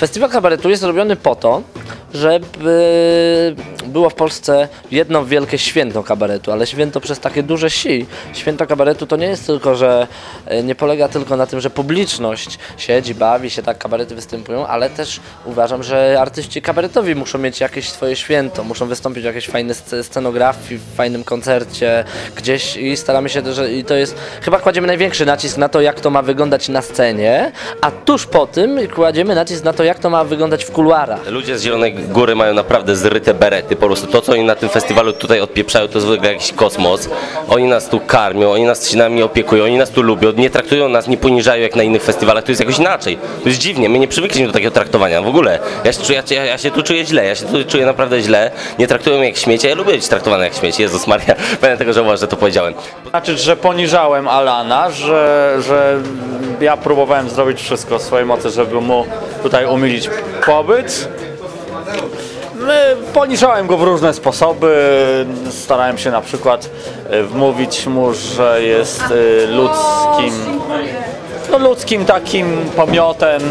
Festiwal kabaretu jest robiony po to, żeby było w Polsce jedno wielkie święto kabaretu, ale święto przez takie duże si. Święto kabaretu to nie jest tylko, że e, nie polega tylko na tym, że publiczność siedzi, bawi się, tak kabarety występują, ale też uważam, że artyści kabaretowi muszą mieć jakieś swoje święto, muszą wystąpić w jakiejś fajnej sce- scenografii, w fajnym koncercie, gdzieś i staramy się, że i to jest, chyba kładziemy największy nacisk na to, jak to ma wyglądać na scenie, a tuż po tym kładziemy nacisk na to, jak to ma wyglądać w kuluarach. Ludzie z Zielonej Góry mają naprawdę zryte berety, po prostu to, co oni na tym festiwalu tutaj odpieprzają, to jest w ogóle jakiś kosmos. Oni nas tu karmią, oni nas się nami opiekują, oni nas tu lubią, nie traktują nas, nie poniżają jak na innych festiwalach, to jest jakoś inaczej. To jest dziwnie, my nie przywykliśmy do takiego traktowania w ogóle. Ja się, czuję, ja, ja się tu czuję źle, ja się tu czuję naprawdę źle, nie traktują mnie jak śmiecie, ja lubię być traktowany jak śmiecie, Jezus Maria, będę tego żałował, że to powiedziałem. Znaczy, że poniżałem Alana, że, że ja próbowałem zrobić wszystko w swojej mocy, żeby mu tutaj umilić pobyt. Poniżałem go w różne sposoby. Starałem się na przykład e, wmówić mu, że jest e, ludzkim, no ludzkim takim pomiotem.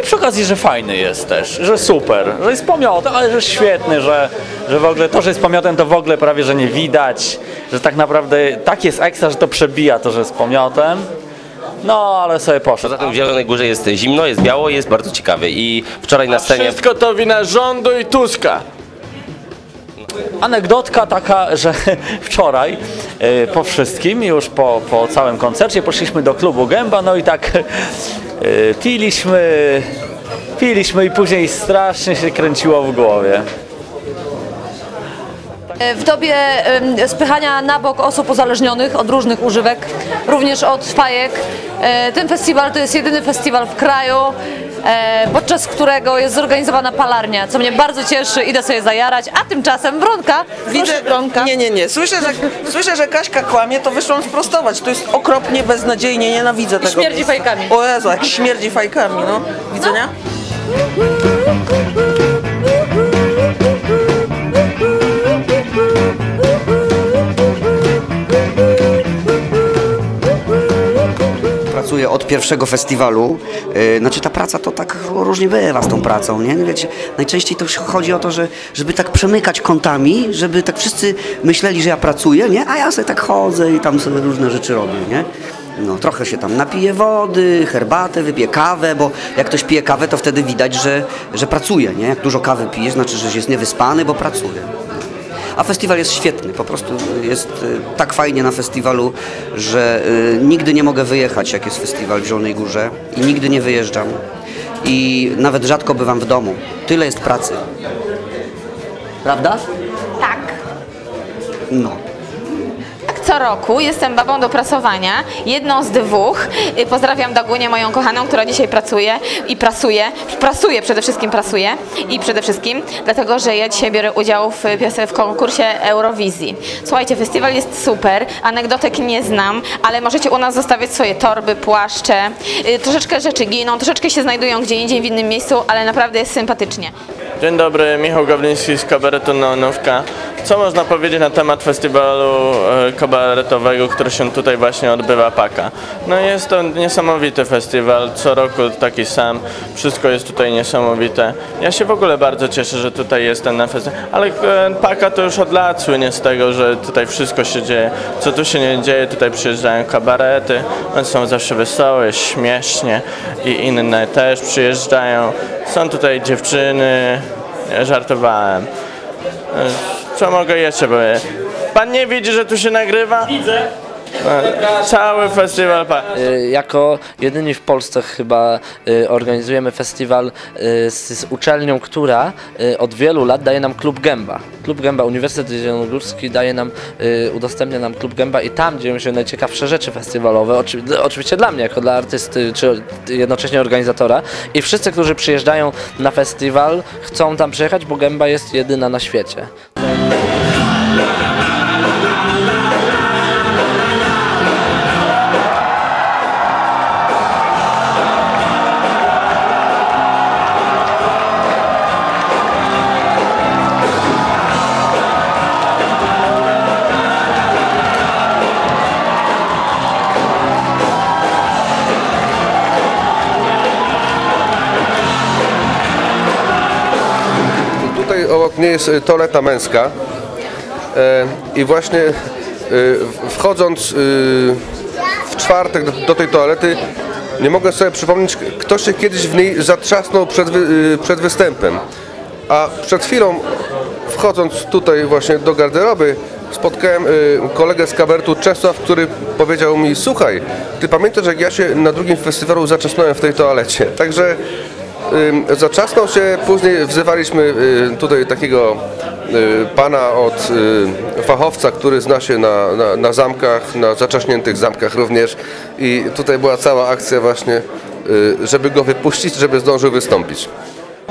I przy okazji, że fajny jest też, że super, że jest pomiotem, ale że świetny, że, że w ogóle to, że jest pomiotem, to w ogóle prawie, że nie widać, że tak naprawdę tak jest ekstra, że to przebija to, że jest pomiotem. No, ale sobie poszedł. Poza tym w Zielonej Górze jest zimno, jest biało i jest bardzo ciekawy i wczoraj na scenie... Wszystko to wina rządu i Tuska. Anegdotka taka, że wczoraj e, po wszystkim, już po, po całym koncercie poszliśmy do klubu Gęba, no i tak e, piliśmy, piliśmy i później strasznie się kręciło w głowie. W dobie spychania na bok osób uzależnionych od różnych używek, również od fajek, e, ten festiwal to jest jedyny festiwal w kraju, e, podczas którego jest zorganizowana palarnia, co mnie bardzo cieszy, idę sobie zajarać, a tymczasem Bronka, widzę Bronka. Nie, nie, nie. Słyszę, że, słyszę, że Kaśka kłamie, to wyszłam sprostować. To jest okropnie, beznadziejnie, nienawidzę tego. Śmierdzi miejsca. fajkami. O Jezu, jak śmierdzi fajkami, no. Widzenia? Pracuję pierwszego festiwalu. Yy, Znaczy ta praca to tak różnie bywa z tą pracą, nie? Wiecie, najczęściej to chodzi o to, że, żeby tak przemykać kątami, żeby tak wszyscy myśleli, że ja pracuję, nie? A ja sobie tak chodzę i tam sobie różne rzeczy robię, nie? No, trochę się tam napiję wody, herbatę, wypiję kawę, bo jak ktoś pije kawę, to wtedy widać, że, że pracuje, nie? Jak dużo kawy pije, znaczy, że jest niewyspany, bo pracuje. A festiwal jest świetny, po prostu jest y, tak fajnie na festiwalu, że y, nigdy nie mogę wyjechać, jak jest festiwal w Zielonej Górze i nigdy nie wyjeżdżam. I nawet rzadko bywam w domu. Tyle jest pracy. Prawda? Tak. No. Co roku jestem babą do prasowania, jedną z dwóch. Y, Pozdrawiam Dagunię, moją kochaną, która dzisiaj pracuje i prasuje, prasuje, przede wszystkim prasuje i przede wszystkim dlatego, że ja dzisiaj biorę udział w, w konkursie Eurowizji. Słuchajcie, festiwal jest super, anegdotek nie znam, ale możecie u nas zostawiać swoje torby, płaszcze, y, troszeczkę rzeczy giną, troszeczkę się znajdują gdzie indziej w innym miejscu, ale naprawdę jest sympatycznie. Dzień dobry, Michał Gawliński z kabaretu Neonówka. Co można powiedzieć na temat festiwalu e, kabaretowego, który się tutaj właśnie odbywa Paka? No jest to niesamowity festiwal, co roku taki sam, wszystko jest tutaj niesamowite. Ja się w ogóle bardzo cieszę, że tutaj jestem na festiwalu, ale e, Paka to już od lat słynie z tego, że tutaj wszystko się dzieje. Co tu się nie dzieje, tutaj przyjeżdżają kabarety, one są zawsze wesołe, śmiesznie i inne też przyjeżdżają. Są tutaj dziewczyny, żartowałem. Co mogę jeszcze powiedzieć? Pan nie widzi, że tu się nagrywa? Widzę. Cały festiwal. Y, Jako jedyni w Polsce chyba y, organizujemy festiwal y, z, z uczelnią, która od wielu lat daje nam Klub Gęba. Klub Gęba, Uniwersytet Zielonogórski daje nam, udostępnia nam Klub Gęba i tam dzieją się najciekawsze rzeczy festiwalowe. Oczy, oczywiście dla mnie, jako dla artysty, czy jednocześnie organizatora. I wszyscy, którzy przyjeżdżają na festiwal, chcą tam przyjechać, bo Gęba jest jedyna na świecie. Mnie jest e, toaleta męska e, i właśnie e, wchodząc e, w czwartek do, tej toalety nie mogę sobie przypomnieć, kto się kiedyś w niej zatrzasnął przed, przed występem. A przed chwilą wchodząc tutaj właśnie do garderoby spotkałem y, kolegę z kabaretu Czesław, który powiedział mi słuchaj, ty pamiętasz jak ja się na drugim festiwalu zaczasnąłem w tej toalecie. Także y, zaczasnął się, później wzywaliśmy y, tutaj takiego y, pana od y, fachowca, który zna się na, na, na zamkach, na zaczaśniętych zamkach również i tutaj była cała akcja właśnie, żeby go wypuścić, żeby zdążył wystąpić.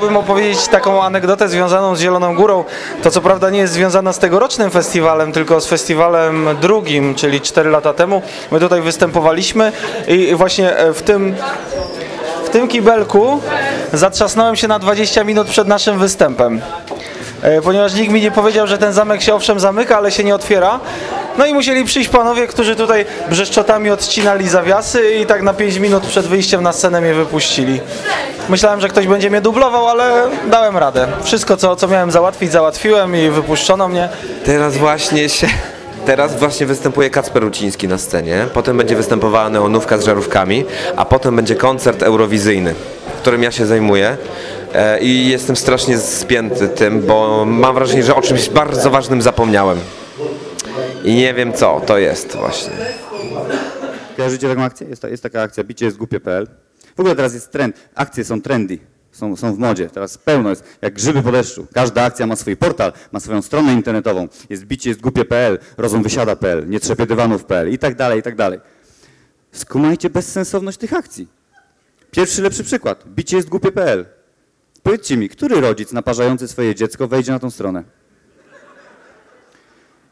Chciałbym opowiedzieć taką anegdotę związaną z Zieloną Górą. To co prawda nie jest związana z tegorocznym festiwalem, tylko z festiwalem drugim, czyli 4 lata temu. My tutaj występowaliśmy i właśnie e, w tym, w tym kibelku zatrzasnąłem się na 20 minut przed naszym występem. E, Ponieważ nikt mi nie powiedział, że ten zamek się owszem zamyka, ale się nie otwiera. No i musieli przyjść panowie, którzy tutaj brzeszczotami odcinali zawiasy i tak na 5 minut przed wyjściem na scenę mnie wypuścili. Myślałem, że ktoś będzie mnie dublował, ale dałem radę. Wszystko, co, co miałem załatwić, załatwiłem i wypuszczono mnie. Teraz właśnie się. Teraz właśnie występuje Kacper Ruciński na scenie, potem będzie występowała Neonówka z żarówkami, a potem będzie koncert eurowizyjny, którym ja się zajmuję. E, I jestem strasznie spięty tym, bo mam wrażenie, że o czymś bardzo ważnym zapomniałem. I nie wiem co to jest właśnie. Kojarzycie taką akcję? Jest, jest taka akcja bicie jest głupie.pl. W ogóle teraz jest trend. Akcje są trendy. Są, są w modzie. Teraz pełno jest, jak grzyby po deszczu. Każda akcja ma swój portal, ma swoją stronę internetową. Jest bicie jest głupie.pl, rozum wysiada.pl, nie dywanów.pl i tak dalej, i tak dalej. Skumajcie bezsensowność tych akcji. Pierwszy lepszy przykład. Bicie jest głupie.pl. Powiedzcie mi, który rodzic naparzający swoje dziecko wejdzie na tą stronę?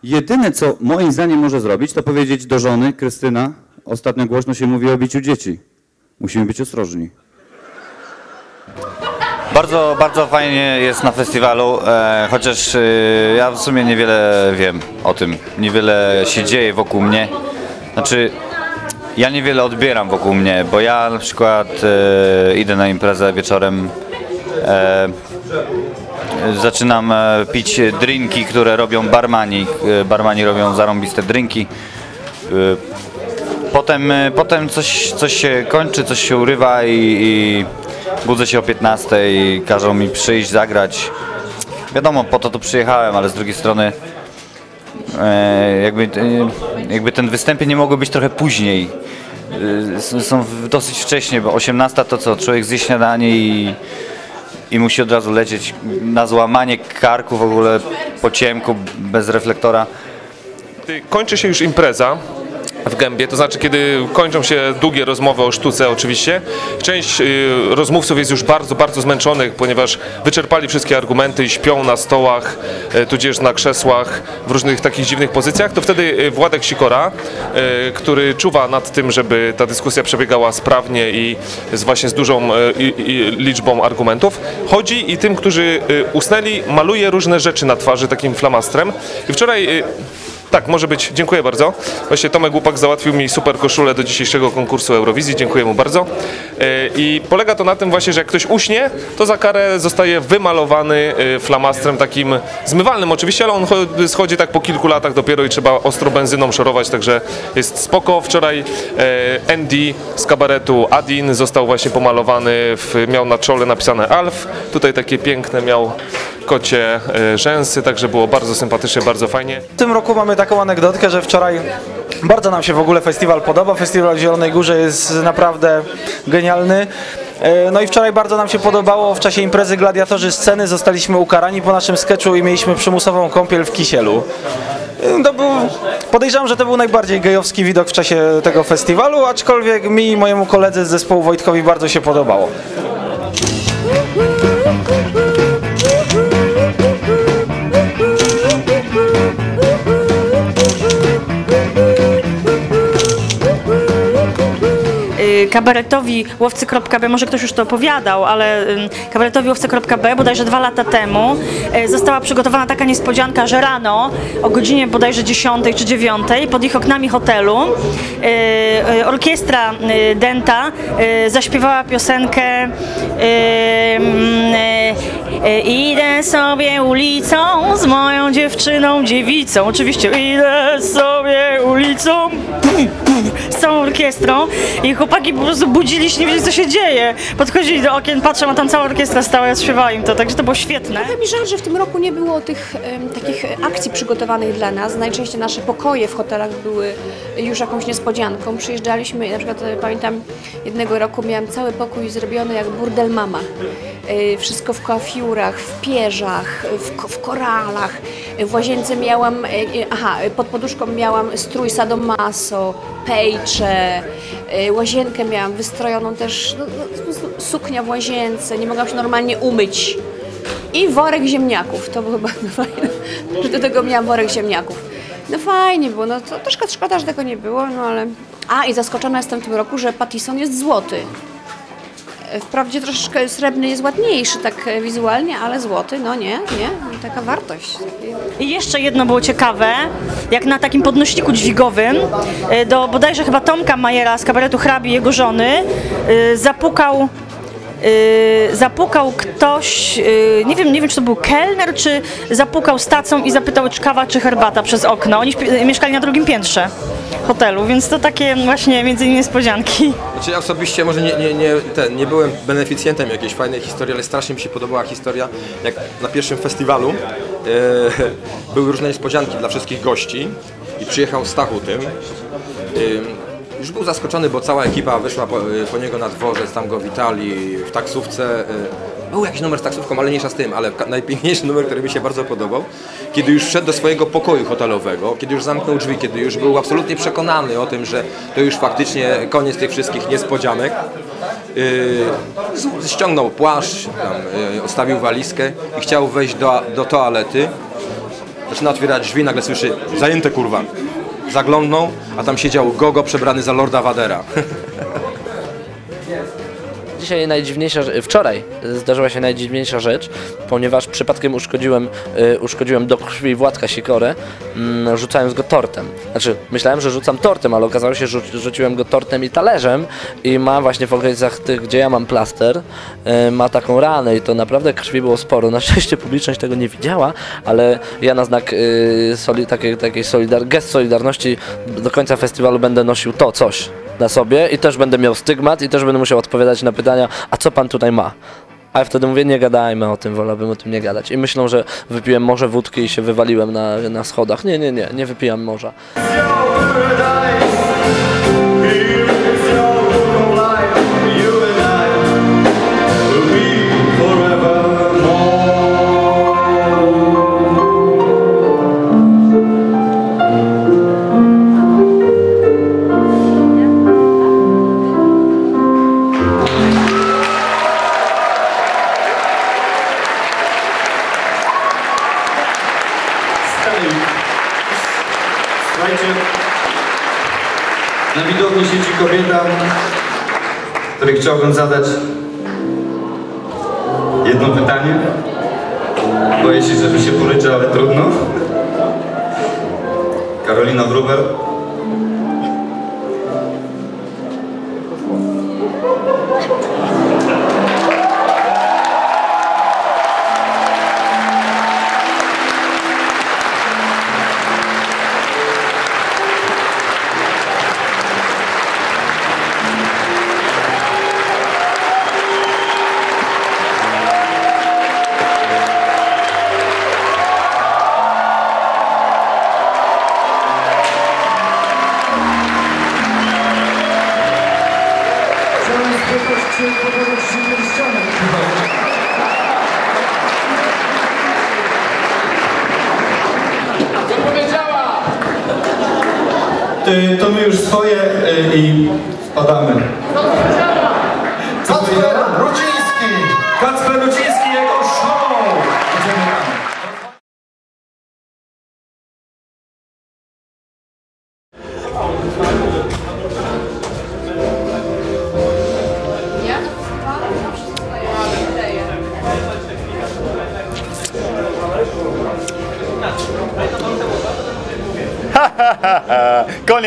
Jedyne, co moim zdaniem może zrobić, to powiedzieć do żony, Krystyna, ostatnio głośno się mówi o biciu dzieci. Musimy być ostrożni. Bardzo, bardzo fajnie jest na festiwalu, e, chociaż e, ja w sumie niewiele wiem o tym. Niewiele się dzieje wokół mnie. Znaczy, ja niewiele odbieram wokół mnie, bo ja na przykład e, idę na imprezę wieczorem, e, zaczynam e, pić drinki, które robią barmani. E, barmani robią zarąbiste drinki. Potem, potem coś, coś się kończy, coś się urywa i, i budzę się o 15 i każą mi przyjść, zagrać. Wiadomo, po to tu przyjechałem, ale z drugiej strony e, jakby, e, jakby ten występy nie mogły być trochę później. E, są dosyć wcześnie, bo 18 to co, człowiek zje śniadanie i, i musi od razu lecieć na złamanie karku w ogóle po ciemku, bez reflektora. Kończy się już impreza w gębie, to znaczy kiedy kończą się długie rozmowy o sztuce oczywiście, część y, rozmówców jest już bardzo, bardzo zmęczonych, ponieważ wyczerpali wszystkie argumenty i śpią na stołach, y, tudzież na krzesłach w różnych takich dziwnych pozycjach, to wtedy y, Władek Sikora, który czuwa nad tym, żeby ta dyskusja przebiegała sprawnie i z właśnie z dużą liczbą argumentów, chodzi i tym, którzy usnęli, maluje różne rzeczy na twarzy takim flamastrem. I wczoraj tak, może być. Dziękuję bardzo. Właśnie Tomek Łupak załatwił mi super koszulę do dzisiejszego konkursu Eurowizji. Dziękuję mu bardzo. E, I polega to na tym właśnie, że jak ktoś uśnie, to za karę zostaje wymalowany e, flamastrem takim zmywalnym oczywiście, ale on cho- schodzi tak po kilku latach dopiero i trzeba ostro benzyną szorować, także jest spoko. Wczoraj e, Andy z kabaretu Adin został właśnie pomalowany, w, miał na czole napisane Alf. Tutaj takie piękne miał kocie rzęsy, także było bardzo sympatycznie, bardzo fajnie. W tym roku mamy taką anegdotkę, że wczoraj bardzo nam się w ogóle festiwal podoba. Festiwal w Zielonej Górze jest naprawdę genialny. E, No i wczoraj bardzo nam się podobało w czasie imprezy Gladiatorzy Sceny. Zostaliśmy ukarani po naszym sketchu i mieliśmy przymusową kąpiel w kisielu. E, To był, podejrzewam, że to był najbardziej gejowski widok w czasie tego festiwalu, aczkolwiek mi i mojemu koledze z zespołu Wojtkowi bardzo się podobało. Kabaretowi łowcy.b, może ktoś już to opowiadał, ale kabaretowi łowcy.b bodajże dwa lata temu y, została przygotowana taka niespodzianka, że rano o godzinie bodajże 10 czy 9 pod ich oknami hotelu y, y, orkiestra Denta zaśpiewała piosenkę mm, Idę sobie ulicą z moją dziewczyną dziewicą. Oczywiście idę sobie ulicą z całą orkiestrą i chłopaki po prostu budzili się, nie wiedzieli co się dzieje. Podchodzili do okien, patrzą, a tam cała orkiestra stała i śpiewała im to, także to było świetne. Trochę mi żal, że w tym roku nie było tych em, takich akcji przygotowanych dla nas. Najczęściej nasze pokoje w hotelach były już jakąś niespodzianką. Przyjeżdżaliśmy, na przykład e, pamiętam jednego roku miałam cały pokój zrobiony jak burdel mama. E, Wszystko w koafiurach, w pierzach, w, w koralach. E, W łazience miałam, e, aha, pod poduszką miałam strój sadomaso, pejcze, łazienkę miałam wystrojoną też, no, no, suknia w łazience, nie mogłam się normalnie umyć. I worek ziemniaków, to było chyba fajne, że do tego miałam worek ziemniaków. No fajnie było, no to troszkę szkoda, że tego nie było, no ale... A i zaskoczona jestem w tym roku, że Pattison jest złoty. E, Wprawdzie troszeczkę srebrny jest ładniejszy tak e, wizualnie, ale złoty, no nie, nie, taka wartość. I jeszcze jedno było ciekawe, jak na takim podnośniku dźwigowym y, do bodajże chyba Tomka Majera z kabaretu Hrabi, jego żony, y, zapukał zapukał ktoś, nie wiem, nie wiem czy to był kelner, czy zapukał z tacą i zapytał czy kawa, czy herbata przez okno. Oni mieszkali na drugim piętrze hotelu, więc to takie właśnie między innymi niespodzianki. Znaczy ja osobiście może nie, nie, nie, ten, nie byłem beneficjentem jakiejś fajnej historii, ale strasznie mi się podobała historia, jak na pierwszym festiwalu e, były różne niespodzianki dla wszystkich gości i przyjechał Stachu tym. E, już był zaskoczony, bo cała ekipa wyszła po, po niego na dworzec, tam go witali w taksówce. e, Był jakiś numer z taksówką, ale mniejsza z tym, ale najpiękniejszy numer, który mi się bardzo podobał, kiedy już wszedł do swojego pokoju hotelowego, kiedy już zamknął drzwi, kiedy już był absolutnie przekonany o tym, że to już faktycznie koniec tych wszystkich niespodzianek. Yy, ściągnął płaszcz, tam, yy, odstawił walizkę i chciał wejść do, do toalety. Zaczyna otwierać drzwi, nagle słyszy zajęte kurwa. Zaglądnął, a tam siedział Gogo przebrany za Lorda Vadera. Dzisiaj najdziwniejsza, wczoraj zdarzyła się najdziwniejsza rzecz, ponieważ przypadkiem uszkodziłem, y, uszkodziłem do krwi Władka Sikorę, mm, rzucając go tortem. Znaczy, myślałem, że rzucam tortem, ale okazało się, że rzu- rzuciłem go tortem i talerzem i ma właśnie w okolicach tych, gdzie ja mam plaster, y, ma taką ranę i to naprawdę krwi było sporo. Na szczęście publiczność tego nie widziała, ale ja na znak y, soli, takiej, takiej solidar- gest solidarności do końca festiwalu będę nosił to coś na sobie i też będę miał stygmat i też będę musiał odpowiadać na pytania, a co pan tutaj ma? A ja wtedy mówię, nie gadajmy o tym, wolałbym o tym nie gadać. I myślą, że wypiłem morze wódki i się wywaliłem na, na schodach. Nie, nie, nie, nie wypijam morza. Jedno pytanie. Boję się, żeby się poryczy, ale trudno. Karolina Wróbel. To my już swoje y, i spadamy.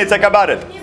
A kabaret.